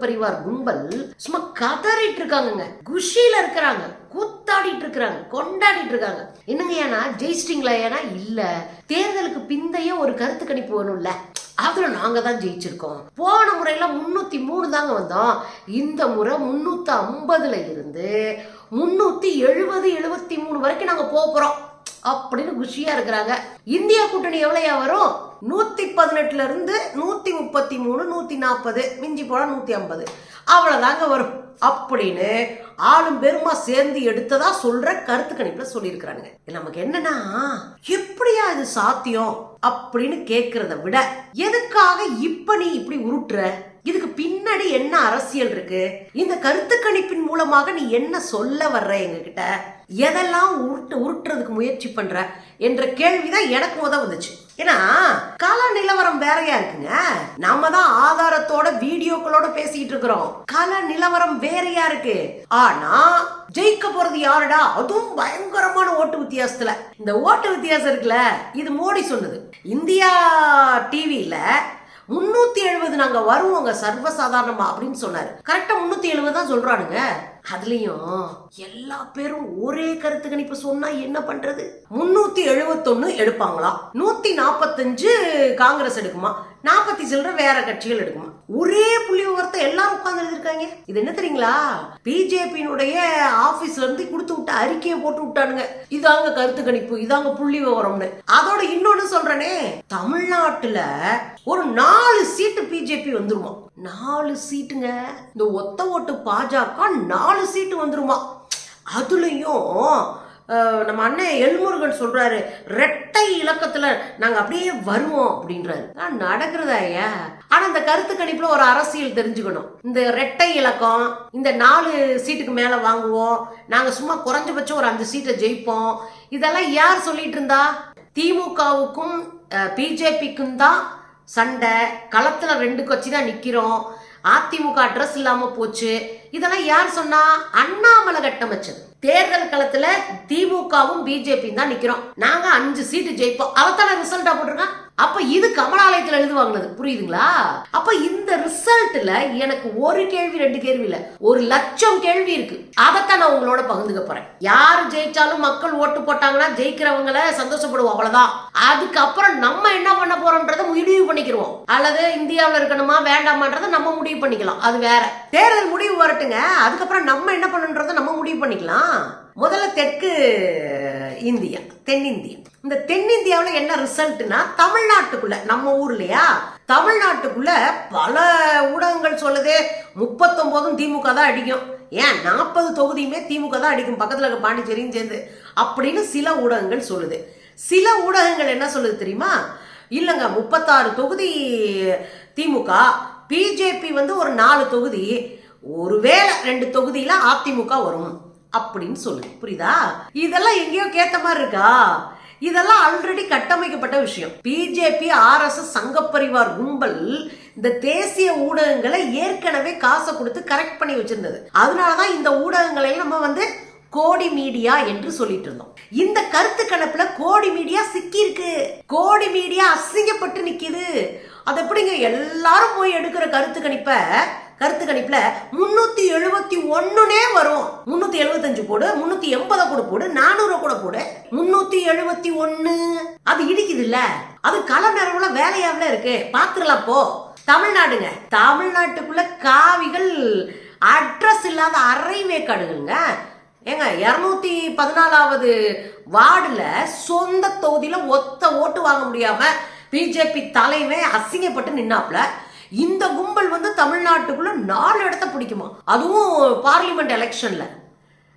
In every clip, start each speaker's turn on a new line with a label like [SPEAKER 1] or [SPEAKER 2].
[SPEAKER 1] பரிவார் கும்பல் சும்மா கதறிட்டு இருக்காங்கங்க. குஷியில இருக்கிறாங்க. கூத்தாடிட்டு இருக்கிறாங்க. கொண்டாடிட்டு இருக்காங்க. என்னங்க ஏன்னா ஜெயிச்சிட்டீங்களா ஏன்னா? இல்ல. தேர்தலுக்கு பிந்தைய ஒரு கருத்து கணிப்பு வேணும்ல. அதுல நாங்க தான் ஜெயிச்சிருக்கோம். போன முறையில முன்னூத்தி மூணு தாங்க வந்தோம். இந்த முறை முன்னூத்தி ஐம்பதுல இருந்து முன்னூத்தி எழுபது எழுபத்தி மூணு வரைக்கும் நாங்க போக போறோம். அப்படின்னு குஷியா இருக்கிறாங்க. இந்தியா கூட்டணி எவ்வளோயா வரும்? நூத்தி பதினெட்டுல இருந்து நூத்தி முப்பத்தி மூணு நூத்தி நாற்பது மிஞ்சி போனா நூத்தி ஐம்பது. அவ்வளவுதாங்க வரும். அப்படின்னு ஆளும் பெருமா சேர்ந்து எடுத்ததா சொல்ற கருத்து கணிப்புல சொல்லியிருக்கிறானுங்க. நமக்கு என்னன்னா எப்படியா இது சாத்தியம் அப்படின்னு கேக்குறத விட எதுக்காக இப்ப நீ இப்படி உருட்டுற? இதுக்கு பின்னாடி என்ன அரசியல் இருக்கு? இந்த கருத்து கணிப்பின் மூலமாக நீ என்ன சொல்ல வர்ற எங்ககிட்ட? எதெல்லாம் உருட்டு உருட்டுறதுக்கு முயற்சி பண்ற? என்ற கேள்விதான் எனக்கு முத வந்துச்சு. ஏன்னா கால நிலவரம் வேறையா இருக்குங்க. நாம தான் ஆதாரத்தோட வீடியோக்களோட பேசிட்டு இருக்கிறோம். கால நிலவரம் வேறையா இருக்கு. ஆனா ஜெயிக்க போறது யாருடா? அதுவும் பயங்கரமான ஓட்டு வித்தியாசத்துல. இந்த ஓட்டு வித்தியாசம் இருக்குல்ல இது மோடி சொன்னது. இந்தியா டிவியில முன்னூத்தி எழுபது நாங்க வருவோங்க சர்வசாதாரணமா அப்படின்னு சொன்னாரு. கரெக்டா முன்னூத்தி எழுபது தான் சொல்றானுங்க. அதுலயும் எல்லா பேரும் ஒரே கருத்து கணிப்பு சொன்னா என்ன பண்றது? முன்னூத்தி எழுபத்தொன்னு எடுப்பாங்களாம் நூத்தி நாப்பத்தஞ்சு காங்கிரஸ் எடுக்குமா? நாற்பத்தி சில்லற வேற கட்சிகள் எடுக்குமா? ஒரே புள்ளி விவரத்தை எல்லாரும் உட்கார்ந்து எழுதிருக்காங்க இது என்ன தெரியுங்களா? பிஜேபியினுடைய ஆபீஸ்ல இருந்து கொடுத்து விட்ட அறிக்கையை போட்டு விட்டானுங்க. இதாங்க கருத்து கணிப்பு இதாங்க புள்ளி விவரம்னு. அதோட இன்னொன்னு சொல்றேனே. தமிழ்நாட்டுல ஒரு நாலு சீட்டு பிஜேபி வந்துருமா? நாலு சீட்டுங்க. இந்த ஒத்த ஓட்டு பாஜக நாலு சீட்டு வந்துருமா? அதுலயும் நம்ம அண்ணன் எல்முருகன் சொல்றாரு ரெட்டை இலக்கத்துல நாங்க அப்படியே வருவோம் அப்படின்றாரு. ஆனா, நடக்கிறதா ஐயா? ஆனா இந்த கருத்து கணிப்புல ஒரு அரசியல் தெரிஞ்சுக்கணும். இந்த ரெட்டை இலக்கம் இந்த நாலு சீட்டுக்கு மேல வாங்குவோம் நாங்க சும்மா குறைஞ்சபட்சம் ஒரு அஞ்சு சீட்டை ஜெயிப்போம். இதெல்லாம் யார் சொல்லிட்டு இருந்தா? திமுகவுக்கும் பிஜேபிக்கும் தான் சண்டை. களத்துல ரெண்டு கட்சி தான் நிக்கிறோம். அதிமுக அட்ரஸ் இல்லாம போச்சு. இதெல்லாம் யார் சொன்னா? அண்ணாமலை கட்டமைச்சது தேர்தல் களத்துல திமுகவும் பிஜேபியும் தான் நிக்கிறோம். நாங்க அஞ்சு சீட்டு ஜெயிப்போம். அவத்தான ரிசல்ட்டா போட்டிருக்கான்? அப்ப இது கமலாலயத்துல எழுது வாங்கினது புரியுதுங்களா? அப்ப இந்த ரிசல்ட்ல எனக்கு ஒரு கேள்வி ரெண்டு கேள்வி இல்ல. ஒரு லட்சம் கேள்வி இருக்கு. அதைத்தான் நான் உங்களோட பகிர்ந்துக்க போறேன். யாரு ஜெயிச்சாலும் மக்கள் ஓட்டு போட்டாங்கன்னா ஜெயிக்கிறவங்கள சந்தோஷப்படுவோம் அவ்வளவுதான். அதுக்கப்புறம் நம்ம என்ன பண்ண போறோம்ன்றத முடிவு பண்ணிக்கிறோம் அல்லது இந்தியாவில் இருக்கணுமா வேண்டாமான்றத நம்ம முடிவு பண்ணிக்கலாம். அது வேற. தேர்தல் முடிவு வரட்டுங்க. அதுக்கப்புறம் நம்ம என்ன பண்ணணுன்றத நம்ம முடிவு பண்ணிக்கலாம். முதல்ல தெற்கு இந்தியா தென்னிந்தியா. இந்த தென்னிந்தியாவில் என்ன ரிசல்ட்னா தமிழ்நாட்டுக்குள்ள நம்ம ஊர்லயா? தமிழ்நாட்டுக்குள்ள பல ஊடகங்கள் சொல்லுது முப்பத்தொம்போதும் திமுக தான் அடிக்கும். ஏன்? நாற்பது தொகுதியுமே திமுக தான் அடிக்கும். பக்கத்தில் இருக்க பாண்டிச்சேரியும் சேர்ந்து. அப்படின்னு சில ஊடகங்கள் சொல்லுது. சில ஊடகங்கள் என்ன சொல்லுது தெரியுமா? இல்லைங்க முப்பத்தாறு தொகுதி திமுக பிஜேபி வந்து ஒரு நாலு தொகுதி. ஒருவேளை ரெண்டு தொகுதியில் அதிமுக வரும். அப்படின்னு சொல்லுது புரியுதா? இதெல்லாம் எங்கேயோ கேட்ட மாதிரி இருக்கா? இதெல்லாம் ஆல்ரெடி கட்டமைக்கப்பட்ட விஷயம். பிஜேபி ஆர்எஸ்எஸ் சங்கப்பரிவார் கும்பல் இந்த தேசிய ஊடகங்களை ஏற்கனவே காசை கொடுத்து கரெக்ட் பண்ணி வச்சிருந்தது. அதனாலதான் இந்த ஊடகங்களை நம்ம வந்து கோடி மீடியா என்று சொல்லிட்டு இருந்தோம். இந்த கருத்து கணப்புல கோடி மீடியா சிக்கி இருக்கு கோடி மீடியா அசிங்கப்பட்டு நிக்குது. அது எப்படிங்க? எல்லாரும் போய் எடுக்கிற கருத்து கணிப்பை கருத்து கணிப்புல முன்னூத்தி எழுபத்தி ஒண்ணுனே வரும். முன்னூத்தி எழுபத்தஞ்சு போடு முன்னூத்தி எண்பதை கூட போடு நானூறு கூட போடு. முன்னூத்தி எழுபத்தி ஒண்ணு. அது இடிக்குது இல்ல? அது கல நேரம்ல வேலையாவில இருக்கு. பாத்துக்கலாம் போ. தமிழ்நாடுங்க. தமிழ்நாட்டுக்குள்ள காவிகள் அட்ரஸ் இல்லாத அரை வேக்காடுங்க ஏங்க இரநூத்தி பதினாலாவது வார்டுல சொந்த தொகுதியில ஒத்த ஓட்டு வாங்க முடியாம பிஜேபி தலைவன் அசிங்கப்பட்டு நின்னாப்ல. இந்த கும்பல் வந்து தமிழ்நாட்டுக்குள்ள நாலு இடத்த பிடிக்குமா? அதுவும் பார்லிமெண்ட் எலெக்ஷன்ல.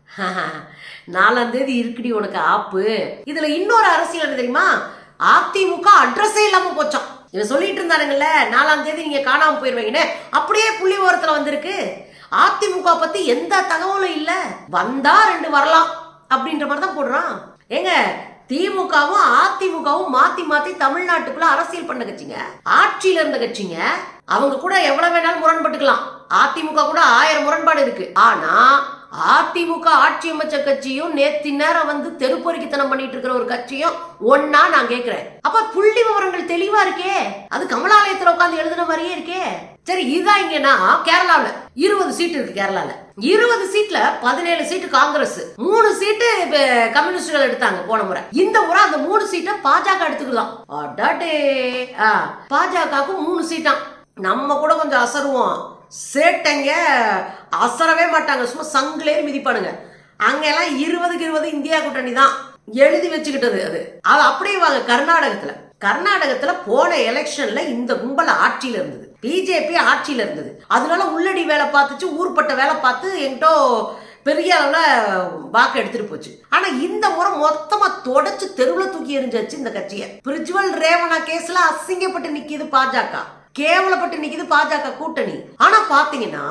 [SPEAKER 1] நாலாம் தேதி இருக்குடி உனக்கு ஆப்பு. இதுல இன்னொரு அரசியல் என்ன தெரியுமா? அதிமுக அட்ரஸே இல்லாம போச்சான் இவன் சொல்லிட்டு இருந்தானுங்கல்ல நாலாம் தேதி நீங்க காணாம போயிருவீங்கன்னு. அப்படியே புள்ளி ஓரத்துல வந்திருக்கு. அதிமுக பத்தி எந்த தகவலும் இல்ல. வந்தா ரெண்டு வரலாம் அப்படின்ற மாதிரி தான் போடுறான். ஏங்க திமுகவும் அதிமுகவும் மாத்தி மாத்தி தமிழ்நாட்டுக்குள்ள அரசியல் பண்ண கட்சிங்க. ஆட்சியில இருந்த கட்சிங்க. அவங்க கூட எவ்வளவு வேணாலும் முரண்பட்டுக்கலாம். அதிமுக கூட ஆயிரம் முரண்பாடு இருக்கு. ஆனா அதிமுக ஆட்சி அமைச்ச கட்சியும் நேத்தி நேரம் வந்து தெருப்பொறுக்கித்தனம் பண்ணிட்டு இருக்கிற ஒரு கட்சியும் ஒன்னா நான் கேக்குறேன். அப்ப புள்ளி விவரங்கள் தெளிவா இருக்கே. அது கமலாலயத்துல உட்காந்து எழுதுன மாதிரியே இருக்கே. சரி இதான் இங்கன்னா கேரளாவில். இருபது சீட் இருக்கு கேரளால. இருபது சீட்ல பதினேழு சீட்டு காங்கிரஸ் மூணு சீட்டு கம்யூனிஸ்டுகள் எடுத்தாங்க போன முறை. இந்த முறை அந்த மூணு சீட்டை பாஜக எடுத்துக்கலாம் அடாடே. ஆ, பாஜகவுக்கு மூணு சீட்டான் நம்ம கூட கொஞ்சம் அசருவோம். சேட்டைங்க அசரவே மாட்டாங்க. சும்மா சங்கிலேயே மிதிப்பானுங்க. அங்கெல்லாம் இருபதுக்கு இருபது இந்தியா கூட்டணி தான் எழுதி வச்சுக்கிட்டது அது. அது அப்படியே வாங்க கர்நாடகத்துல. கர்நாடகத்துல போன எலெக்ஷன்ல இந்த கும்பல் ஆட்சியில இருந்தது. பிஜேபி ஆட்சியில இருந்தது. அதனால உள்ளடி வேலை பார்த்துச்சு ஊர்பட்ட வேலை பார்த்து என்கிட்ட பெரிய அளவில் வாக்கு எடுத்துட்டு போச்சு. ஆனா இந்த முறை மொத்தமா தொடச்சு தெருவில் தூக்கி எறிஞ்சாச்சு இந்த கட்சியை. பிரிஜுவல் ரேவணா கேஸ்ல அசிங்கப்பட்டு நிக்கிது பாஜக. கேவலப்பட்டு நிக்குது பாஜக கூட்டணி. ஆனா பாத்தீங்கன்னா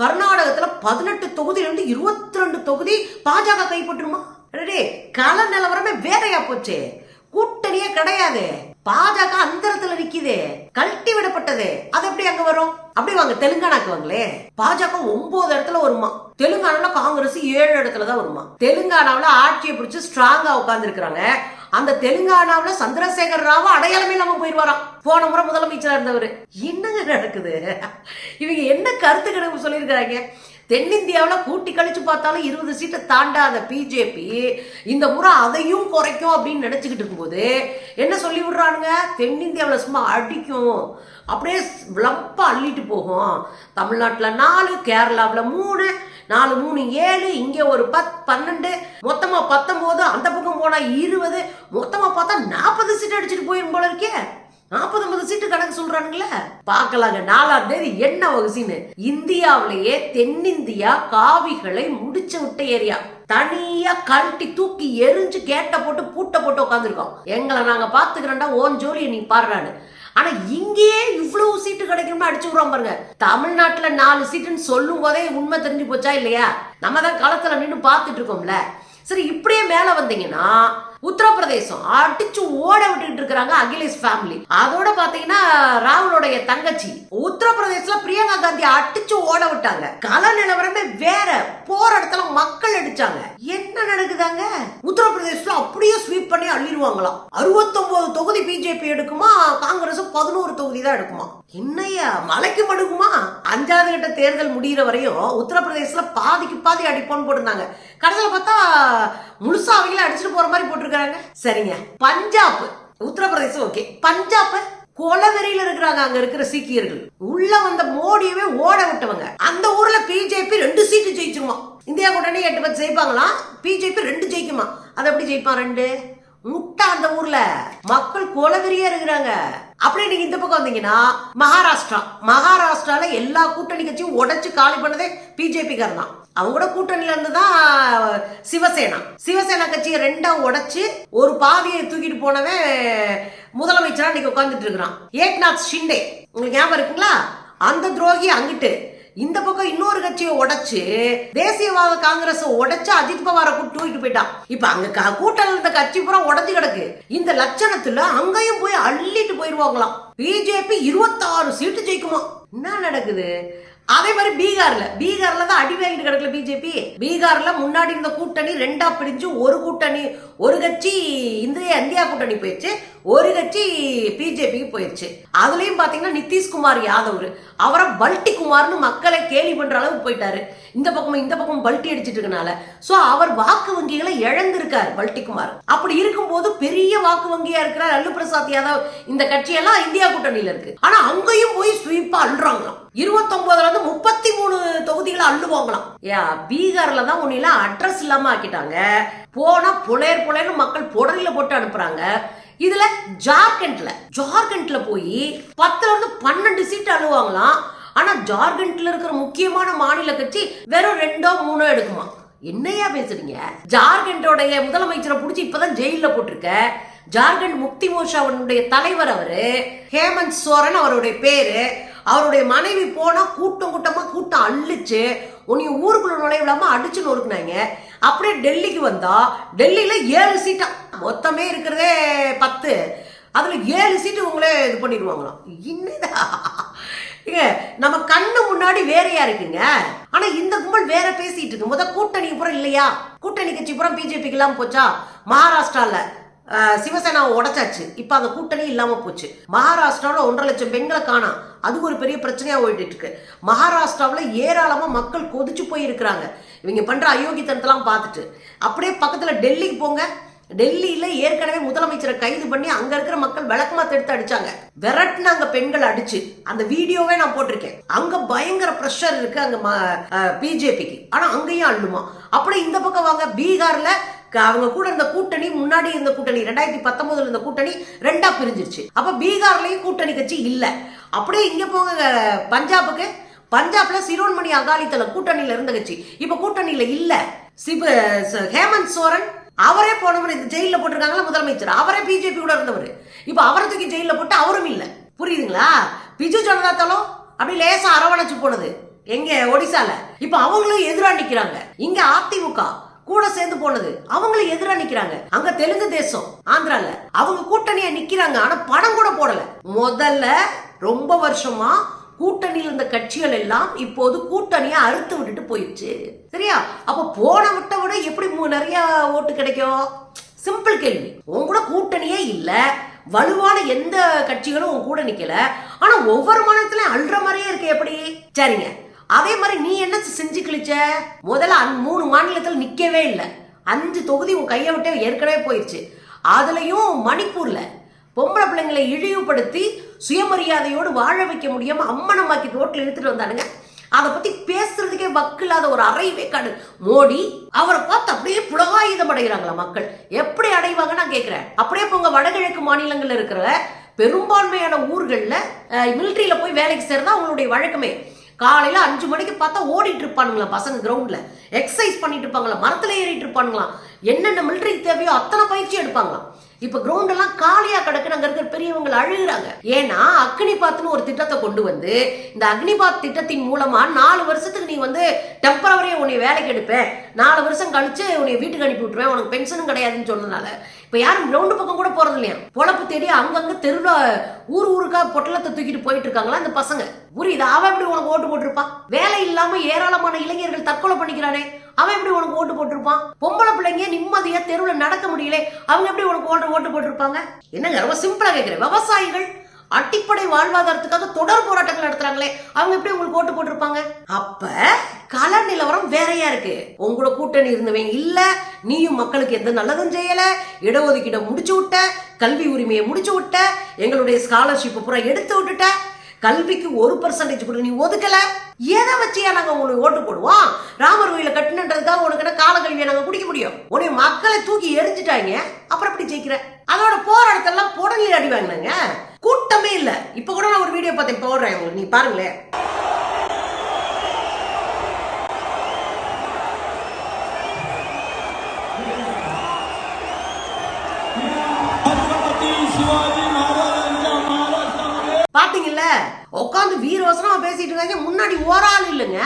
[SPEAKER 1] கர்நாடகத்துல பதினெட்டு தொகுதியில இருந்து இருபத்தி ரெண்டு தொகுதி பாஜக கைப்பற்றுமா? அடடே கள நிலவரமே வேறையா போச்சே. கூட்டணியே கிடையாது. பாஜக அந்தரத்துல நிக்குது. கழட்டி விடப்பட்டது. அது எப்படி அங்க வரும்? அப்படி வாங்க தெலுங்கானாக்கு வாங்களே. பாஜக ஒன்பது இடத்துல வருமா? தெலுங்கானால காங்கிரஸ் ஏழு இடத்துல தான் வருமா? தெலுங்கானாவுல ஆட்சியை பிடிச்சு ஸ்ட்ராங்கா உட்கார்ந்து இருக்கிறாங்க அந்த தெலுங்கானாவுல சந்திரசேகர் ராவ அடையாளமே நம்ம போயிருவாராம். போன முறை முதலமைச்சரா இருந்தவர். என்னங்க நடக்குது? இவங்க என்ன கருத்து கணிப்பு சொல்லியிருக்கிறாங்க? தென்னிந்தியாவில் கூட்டி கழிச்சு பார்த்தாலும் இருபது சீட்டை தாண்டாத பிஜேபி இந்த முறை அதையும் குறைக்கும் அப்படின்னு நினச்சிக்கிட்டு இருக்கும்போது என்ன சொல்லி விடுறானுங்க? தென்னிந்தியாவில் சும்மா அடிக்கும். அப்படியே விளப்பாக அள்ளிட்டு போகும். தமிழ்நாட்டில் நாலு கேரளாவில் மூணு நாலு மூணு ஏழு இங்கே ஒரு பத் பன்னெண்டு மொத்தமாக பத்தொம்போது அந்த பக்கம் போனால் இருபது மொத்தமாக பார்த்தா நாற்பது சீட் அடிச்சுட்டு போயிடும் போல இருக்கே. நாற்பது ஐம்பது சீட்டு கணக்கு சொல்றானுங்களே. பார்க்கலாங்க. நாலாம் தேதி என்ன வகுசின்னு? இந்தியாவிலேயே தென்னிந்தியா காவிகளை முடிச்ச விட்ட ஏரியா. தனியா கழட்டி தூக்கி எரிஞ்சு கேட்ட போட்டு பூட்டை போட்டு உட்காந்துருக்கோம் எங்களை நாங்க பாத்துக்கிறோம்டா ஓன் ஜோலியை நீ பாடுறான்னு. ஆனா இங்கேயே இவ்வளவு சீட்டு கிடைக்கும்னு அடிச்சு விடுறோம் பாருங்க. தமிழ்நாட்டுல நாலு சீட்டுன்னு சொல்லும் போதே உண்மை தெரிஞ்சு போச்சா இல்லையா? நம்ம தான் களத்துல நின்று பார்த்துட்டு இருக்கோம்ல. சரி இப்படியே மேல வந்தீங்கன்னா உத்தரப்பிரதேசம். அடிச்சு ஓட விட்டுக்கிட்டு இருக்கிறாங்க அகிலேஷ் ஃபேமிலி அதோட பாத்தீங்கன்னா ராகுலோடைய தங்கச்சி. உத்தரப்பிரதேசல பிரியங்கா காந்தி அடிச்சு ஓட விட்டாங்க. கல நிலவரமே வேற. போற இடத்துல மக்கள் அடிச்சாங்க. என்ன நடக்குதாங்க? உத்தரப்பிரதேசத்துல அப்படியே ஸ்வீப் பண்ணி அள்ளிடுவாங்களாம். அறுபத்தொன்பது தொகுதி பிஜேபி எடுக்குமா? காங்கிரஸ் பதினோரு தொகுதி தான் எடுக்குமா? என்னையா மலைக்கு மடுக்குமா? அஞ்சாவது கட்ட தேர்தல் முடியிற வரையும் உத்தரப்பிரதேசத்தில் பாதிக்கு பாதி அடிப்போன்னு போட்டிருந்தாங்க. கடைசியில் பார்த்தா முழுசா அவங்கள அடிச்சுட்டு போற மாதிரி போட்டிருக்காங்க சரிங்க. பஞ்சாப். உத்தரப்பிரதேசம் ஓகே பஞ்சாப் கொலவெறியில் இருக்கிறாங்க அங்க இருக்கிற சீக்கியர்கள். உள்ள வந்த மோடியவே ஓட விட்டவங்க. அந்த ஊர்ல பிஜேபி ரெண்டு சீட்டு ஜெயிச்சிருமா. இந்தியா கூட்டணி எட்டு பத்து ஜெயிப்பாங்களாம் பிஜேபி ரெண்டு ஜெயிக்குமா? அது எப்படி ஜெயிப்பான் ரெண்டு? முட்டா அந்த ஊர்ல. மக்கள் கொலவெறியா இருக்கிறாங்க. அப்படியே நீங்க இந்த பக்கம் வந்தீங்கன்னா மகாராஷ்டிரா. மகாராஷ்டிரால எல்லா கூட்டணி கட்சியும் உடைச்சு காலி பண்ணதே பிஜேபி தான் அவங்களோட கூட்டணியில இருந்து தான் சிவசேனா. சிவசேனா கட்சியை ரெண்டா உடைச்சு ஒரு பாவியை தூக்கிட்டு போனவன் முதலமைச்சரா இன்னைக்கு உட்காந்துட்டு இருக்கிறான். ஏக்நாத் ஷிண்டே. உங்களுக்கு ஞாபகம் இருக்குங்களா? அந்த துரோகி அங்கிட்டு இந்த பக்கம் இன்னொரு கட்சியை உடைச்சு தேசியவாத காங்கிரஸ் உடைச்சு அஜித் பவாரை தூக்கிட்டு போயிட்டான். இப்ப அங்க கூட்டணி இருந்த கட்சி பூரா உடஞ்சு கிடக்கு. இந்த லட்சணத்துல அங்கேயும் போய் அள்ளிட்டு போயிருவாங்களாம். பிஜேபி இருபத்தாறு சீட்டு ஜெயிக்குமா? என்ன நடக்குது? அதே மாதிரி பீகார்ல. பீகார்ல தான் அடி வாங்கிட்டு கிடக்கல பிஜேபி. பீகார்ல முன்னாடி இருந்த கூட்டணி ரெண்டா பிரிஞ்சு ஒரு கூட்டணி ஒரு கட்சி இந்திய இந்தியா கூட்டணி போயிடுச்சு. ஒரு கட்சி பிஜேபிக்கு போயிடுச்சு அதுலயும் பாத்தீங்கன்னா நிதிஷ்குமார் யாதவ். அவரை பல்டி குமார்னு மக்களை கேலி பண்ற அளவுக்கு போயிட்டாரு. இந்த பக்கம் இந்த பக்கம் பல்ட்டி அடிச்சிட்டு இருக்கனால. சோ அவர் வாக்கு வங்கிகளை இழந்திருக்காரு பல்டி குமார். அப்படி இருக்கும்போது பெரிய வாக்கு வங்கியா இருக்கிற லல்லு பிரசாத் யாதவ். இந்த கட்சியெல்லாம் இந்தியா கூட்டணியில இருக்கு. ஆனா அங்கேயும் போய் ஸ்வீப்பா அள்ளுறாங்களாம். இருபத்தொன்பதுல இருந்து முப்பத்தி மூணு தொகுதிகளை அள்ளுவாங்களாம். ஏ பீகார்ல தான் ஒன்னில அட்ரஸ் இல்லாம ஆக்கிட்டாங்க. போனா புலையர் புலையர்னு மக்கள் புடலில போட்டு அனுப்புறாங்க. இதுல ஜார்க்கண்ட்ல ஜார்க்கண்ட்ல போய் பத்துல இருந்து பன்னெண்டு சீட் அழுவாங்களாம் ஆனா ஜார்க்கண்ட்ல இருக்கிற முக்கியமான மாநில கட்சி வெறும் ரெண்டோ மூணோ எடுக்குமா? என்னையா பேசுறீங்க? ஜார்க்கண்டோடைய முதலமைச்சரை புடிச்சு இப்பதான் ஜெயில போட்டிருக்க. ஜார்க்கண்ட் முக்தி மோர்ச்சாவினுடைய தலைவர் அவரு ஹேமந்த் சோரன் அவருடைய பேரு. அவருடைய மனைவி போனா கூட்டம் கூட்டமா கூட்டம் அள்ளிச்சு. உன்னைய ஊருக்குள்ள நுழைய விடாம அடிச்சு நொறுக்குனாங்க. அப்படியே டெல்லிக்கு வந்தா டெல்லியில ஏழு சீட்டா மொத்தமே இருக்கிறதே பத்து. அதுல ஏழு சீட்டு உங்களே இது பண்ணிடுவாங்களாம். என்னடா? ஏங்க நம்ம கண்ணு முன்னாடி வேறையா இருக்குங்க. ஆனா இந்த கும்பல் வேற பேசிட்டு இருக்கு. முத கூட்டணி புறம் இல்லையா? கூட்டணி கட்சி புறம் பிஜேபிக்கு இல்லாம போச்சா? மகாராஷ்டிரால சிவசேனாவை உடைச்சாச்சு. இப்ப அந்த கூட்டணி இல்லாம போச்சு. மகாராஷ்டிராவில் ஒன்றரை லட்சம் பெண்களை காணாம் அது ஒரு பெரிய பிரச்சனையா ஓடிட்டு இருக்கு. மகாராஷ்டிராவில் ஏராளமா மக்கள் கொதிச்சு போயிருக்கிறாங்க. இவங்க பண்ணுற அயோக்கியத்தனத்தெல்லாம் பார்த்துட்டு. அப்படியே பக்கத்தில் டெல்லிக்கு போங்க. டெல்லியில் ஏற்கனவே முதலமைச்சரை கைது பண்ணி அங்கே இருக்கிற மக்கள் விளக்கமாக எடுத்து அடிச்சாங்க. விரட்டுனாங்க பெண்கள் அடிச்சு. அந்த வீடியோவே நான் போட்டிருக்கேன். அங்கே பயங்கர ப்ரெஷர் இருக்குது அங்கே பிஜேபிக்கு. ஆனால் அங்கேயும் அள்ளுமா அப்படியே இந்த பக்கம் வாங்க. பீகாரில் க- அவங்க கூட இருந்த கூட்டணி முன்னாடி இருந்த கூட்டணி ரெண்டாயிரத்தி பத்தொன்பதுல இருந்த கூட்டணி ரெண்டா பிரிஞ்சிருச்சு. அப்ப பீகார்லயும் கூட்டணி கட்சி இல்ல. அப்படியே இங்க போங்க பஞ்சாபுக்கு. பஞ்சாப்ல சிரோன்மணி அகாலிதள கூட்டணியில இருந்த கட்சி. இப்ப கூட்டணியில இல்ல. சிவ ஹேமந்த் சோரன் அவரே போனவர் இந்த ஜெயில போட்டிருக்காங்களா முதலமைச்சர்? அவரே பிஜேபி கூட இருந்தவர். இப்ப அவரை தூக்கி ஜெயில போட்டு அவரும் இல்ல. புரியுதுங்களா? பிஜு ஜனதா தளம் அப்படி லேசா அரவணைச்சு போனது எங்க ஒடிசால. இப்ப அவங்களும் எதிரா நிக்கிறாங்க. இங்க அதிமுக கூட சேர்ந்து போனது அவங்களும் எதிரா நிக்கிறாங்க. அங்க தெலுங்கு தேசம் ஆந்திரால. அவங்க கூட்டணியா நிக்கிறாங்க. ஆனா பணம் கூட போடல. முதல்ல ரொம்ப வருஷமா கூட்டணியில் இருந்த கட்சிகள் எல்லாம் இப்போது கூட்டணியை அறுத்து விட்டுட்டு போயிடுச்சு. சரியா? அப்ப போன விட்ட விட எப்படி நிறைய ஓட்டு கிடைக்கும்? சிம்பிள் கேள்வி. உன் கூட கூட்டணியே இல்ல. வலுவான எந்த கட்சிகளும் உன் கூட நிக்கல. ஆனா ஒவ்வொரு மாநிலத்திலயும் அல்ற மாதிரியே இருக்கு எப்படி? சரிங்க. அதே மாதிரி நீ என்ன செஞ்சு கிழிச்ச? முதல்ல மூணு மாநிலத்தில் நிக்கவே இல்லை. அஞ்சு தொகுதி உன் கையை விட்டு ஏற்கனவே போயிடுச்சு அதுலயும் மணிப்பூர்ல பொம்பளை பிள்ளைங்களை இழிவுபடுத்தி சுயமரியாதையோடு வாழ வைக்க முடியாம அம்மனமாக்கி ரோட்ல எடுத்துகிட்டு வந்தானுங்க. அதை பத்தி பேசுறதுக்கே வக்கில்லாத ஒரு அறையவே காடு மோடி அவரை பார்த்து அப்படியே புலகாயுதம் அடைகிறாங்களா மக்கள்? எப்படி அடைவாங்க நான் கேட்கிறேன் அப்படியே போங்க வடகிழக்கு மாநிலங்கள்ல இருக்கிற பெரும்பான்மையான ஊர்களில் மிலிட்ரியில் போய் வேலைக்கு சேர்ந்தா அவங்களுடைய வழக்கமே. காலையில் அஞ்சு மணிக்கு பார்த்தா ஓடிட்டு இருப்பானுங்களா பசங்க கிரவுண்டில் எக்ஸசைஸ் பண்ணிட்டு இருப்பாங்களா? மரத்தில் ஏறிட்டு இருப்பானுங்களாம் என்னென்ன மிலிட்டரிக்கு தேவையோ அத்தனை பயிற்சி எடுப்பாங்களாம். இப்ப கிரவுண்ட் எல்லாம் காலியா கிடக்குன்னு அங்க இருக்கிற பெரியவங்க அழுகுறாங்க. ஏன்னா அக்னிபாத்னு ஒரு திட்டத்தை கொண்டு வந்து இந்த அக்னிபாத் திட்டத்தின் மூலமா நாலு வருஷத்துக்கு நீ வந்து டெம்பரவரியா உன்னை வேலைக்கு எடுப்பேன். நாலு வருஷம் கழிச்சு உன்னை வீட்டுக்கு அனுப்பி விட்டுருவேன். உனக்கு பென்ஷனும் கிடையாதுன்னு சொன்னதுனால இப்ப யாரும் கிரவுண்டு பக்கம் கூட போறது இல்லையா? பொழப்பு தேடி அங்கங்க தெருல ஊர் ஊருக்கா பொட்டலத்தை தூக்கிட்டு போயிட்டு இருக்காங்களா அந்த பசங்க? புரியுது? அவன் எப்படி உனக்கு ஓட்டு போட்டிருப்பா வேலை இல்லாம ஏராளமான இளைஞர்கள் தற்கொலை பண்ணிக்கிறானே. அவன் எப்படி உனக்கு ஓட்டு போட்டிருப்பான்? பொம்பளை பிள்ளைங்க நிம்மதியா தெருவில் நடக்க முடியல அவங்க எப்படி உனக்கு ஓட்டு ஓட்டு போட்டிருப்பாங்க? என்னங்க ரொம்ப சிம்பிளா கேட்கிறேன் விவசாயிகள் அடிப்படை வாழ்வாதாரத்துக்காக தொடர் போராட்டங்கள் நடத்துறாங்களே அவங்க எப்படி உங்களுக்கு ஓட்டு போட்டிருப்பாங்க? அப்ப கல நிலவரம் வேறையா இருக்கு. உங்களோட கூட்டணி இருந்தவன் இல்ல நீயும் மக்களுக்கு எந்த நல்லதும் செய்யல இடஒதுக்கீடை முடிச்சு விட்ட கல்வி உரிமையை முடிச்சு விட்ட எங்களுடைய ஸ்காலர்ஷிப் பூரா எடுத்து விட்டுட்ட கல்விக்கு ஒரு பர்சன்டேஜ் கூட நீ ஒதுக்கல. எதை வச்சியா நாங்க உங்களுக்கு ஓட்டு போடுவோம்? ராமர் கோயில கட்டினன்றதுக்காக உனக்கு என்ன காலக்கல்வியை நாங்க குடிக்க முடியும்? உன்னை மக்களை தூக்கி எரிஞ்சிட்டாங்க. அப்புறம் எப்படி ஜெயிக்கிற? அதோட போராட்டத்தெல்லாம் புடலில் அடி வாங்கினாங்க. கூட்டமே இல்லை. இப்ப கூட நான் ஒரு வீடியோ பார்த்தேன் போடுறேன். உங்களுக்கு நீ பாருங்களேன். பாத்தீங்கல்ல? உட்காந்து வீரவசனமா பேசிட்டு இருக்காங்க. முன்னாடி ஓராள் இல்லைங்க.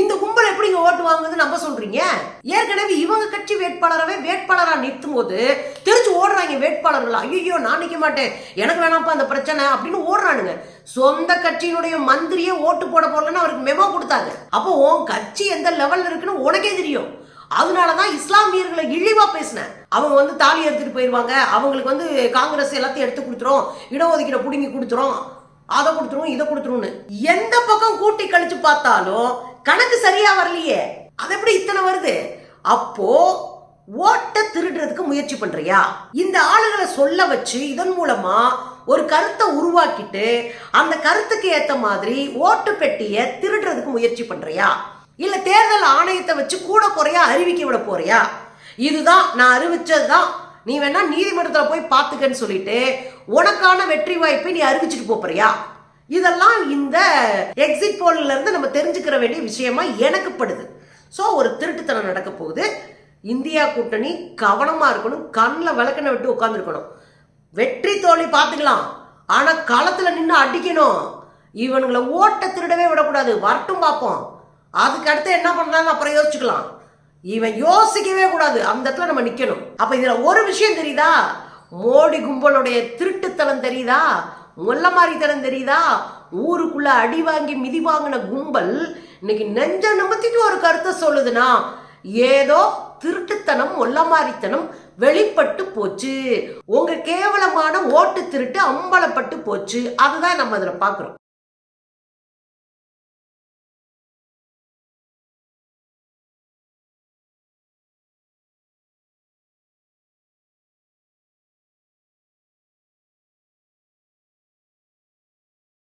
[SPEAKER 1] இந்த கும்பல் எப்படிங்க ஓட்டு வாங்குது நம்ம சொல்றீங்க? ஏற்கனவே இவங்க கட்சி வேட்பாளரவே வேட்பாளரா நிறுத்தும் போது தெரிஞ்சு ஓடுறாங்க வேட்பாளர்கள். ஐயோ நான் நிக்க மாட்டேன். எனக்கு வேணாம்ப்பா அந்த பிரச்சனை அப்படின்னு ஓடுறானுங்க. சொந்த கட்சியினுடைய மந்திரியே ஓட்டு போட போடலன்னு அவருக்கு மெமோ கொடுத்தாங்க. அப்போ உன் கட்சி எந்த லெவல்ல இருக்குன்னு உனக்கே தெரியும். அதனாலதான் இஸ்லாமியர்களை இழிவா பேசினேன். அவங்க வந்து தாலி எடுத்துட்டு போயிருவாங்க. அவங்களுக்கு வந்து காங்கிரஸ் எல்லாத்தையும் எடுத்து கொடுத்துரும். இடஒதுக்கீடு புடுங்கி கொடுத்துரும். அதை கொடுத்துருவோம் இதை கொடுத்துருவோம்னு. எந்த பக்கம் கூட்டி கழிச்சு பார்த்தாலும் கணக்கு சரியா வரலையே. அது எப்படி இத்தனை வருது? அப்போ ஓட்டை திருடுறதுக்கு முயற்சி பண்றியா? இந்த ஆளுகளை சொல்ல வச்சு இதன் மூலமா ஒரு கருத்தை உருவாக்கிட்டு அந்த கருத்துக்கு ஏத்த மாதிரி ஓட்டு பெட்டியை திருடுறதுக்கு முயற்சி பண்றியா? இல்ல தேர்தல் ஆணையத்தை வச்சு கூட குறையா அறிவிக்க விட போறியா? இதுதான் நான் அறிவிச்சதுதான் நீ வேணா நீதிமன்றத்தில் போய் பார்த்துக்கன்னு சொல்லிட்டு உனக்கான வெற்றி வாய்ப்பை நீ அறிவிச்சிட்டு போறியா இதெல்லாம் இந்த எக்ஸிட் போல்ல இருந்து நம்ம தெரிஞ்சுக்கிற வேண்டிய விஷயமா எனக்கு படுது. ஸோ ஒரு திருட்டுத்தனம் நடக்க போகுது. இந்தியா கூட்டணி கவனமாக இருக்கணும். கண்ணில் விளக்கணை விட்டு உட்காந்துருக்கணும் வெற்றி தோல்வி பார்த்துக்கலாம். ஆனால் களத்தில் நின்று அடிக்கணும். இவனுங்களை ஓட்ட திருடவே விடக்கூடாது. வரட்டும் பார்ப்போம். அதுக்கு அடுத்து என்ன பண்ணுறாங்க அப்புறம் யோசிச்சுக்கலாம். இவன் யோசிக்கவே கூடாது. அந்த இடத்துல நம்ம நிற்கணும் அப்போ இதில் ஒரு விஷயம் தெரியுதா? மோடி கும்பலுடைய திருட்டுத்தனம் தெரியுதா? முல்ல மாதிரித்தனம் தெரியுதா? ஊருக்குள்ள அடி வாங்கி மிதி வாங்கின கும்பல் இன்னைக்கு நெஞ்ச நிமித்திட்டு ஒரு கருத்தை சொல்லுதுன்னா ஏதோ திருட்டுத்தனம் ஒல்லமாரித்தனம் வெளிப்பட்டு போச்சு. உங்க கேவலமான ஓட்டு திருட்டு அம்பலப்பட்டு போச்சு. அதுதான் நம்ம அதில் பார்க்குறோம்